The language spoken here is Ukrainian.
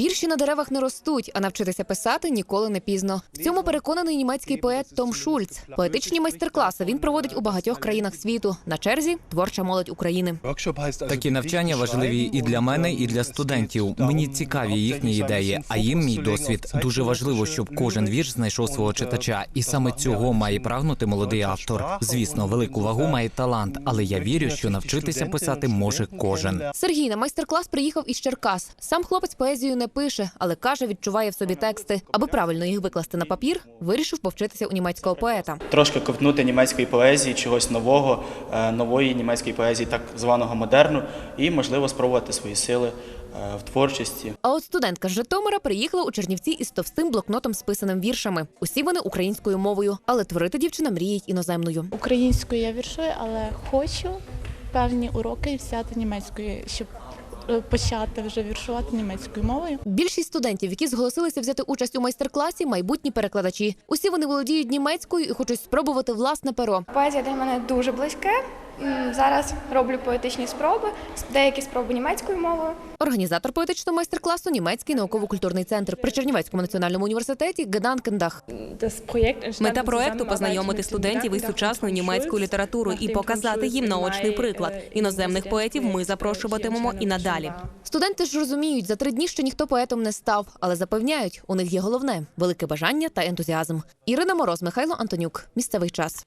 Вірші на деревах не ростуть, а навчитися писати ніколи не пізно. В цьому переконаний німецький поет Том Шульц. Поетичні майстер-класи він проводить у багатьох країнах світу. На черзі творча молодь України. Такі навчання важливі і для мене, і для студентів. Мені цікаві їхні ідеї, а їм мій досвід. Дуже важливо, щоб кожен вірш знайшов свого читача, і саме цього має прагнути молодий автор. Звісно, велику вагу має талант, але я вірю, що навчитися писати може кожен. Сергій на майстер-клас приїхав із Черкас. Сам хлопець поезію не пише, але каже, відчуває в собі тексти. Аби правильно їх викласти на папір, вирішив повчитися у німецького поета. трошки ковтнути німецької поезії, чогось нового, е, нової німецької поезії, так званого модерну, і можливо спробувати свої сили е, в творчості. А от студентка з Житомира приїхала у Чернівці із товстим блокнотом з писаним віршами. Усі вони українською мовою, але творити дівчина мріє іноземною. Українською я віршую, але хочу певні уроки взяти німецькою, щоб почати вже віршувати німецькою мовою. Більшість студентів, які зголосилися взяти участь у майстер-класі, майбутні перекладачі. Усі вони володіють німецькою і хочуть спробувати власне перо. Поезія для мене дуже близьке. Зараз роблю поетичні спроби, деякі спроби німецькою мовою. Організатор поетичного майстер-класу німецький науково-культурний центр при Чернівецькому національному університеті Геданкендах. Мета проекту познайомити студентів із сучасною німецькою літературою і показати їм наочний приклад. Іноземних поетів ми запрошуватимемо і надалі. Студенти ж розуміють, за три дні ще ніхто поетом не став, але запевняють, у них є головне велике бажання та ентузіазм. Ірина Мороз, Михайло Антонюк. Місцевий час.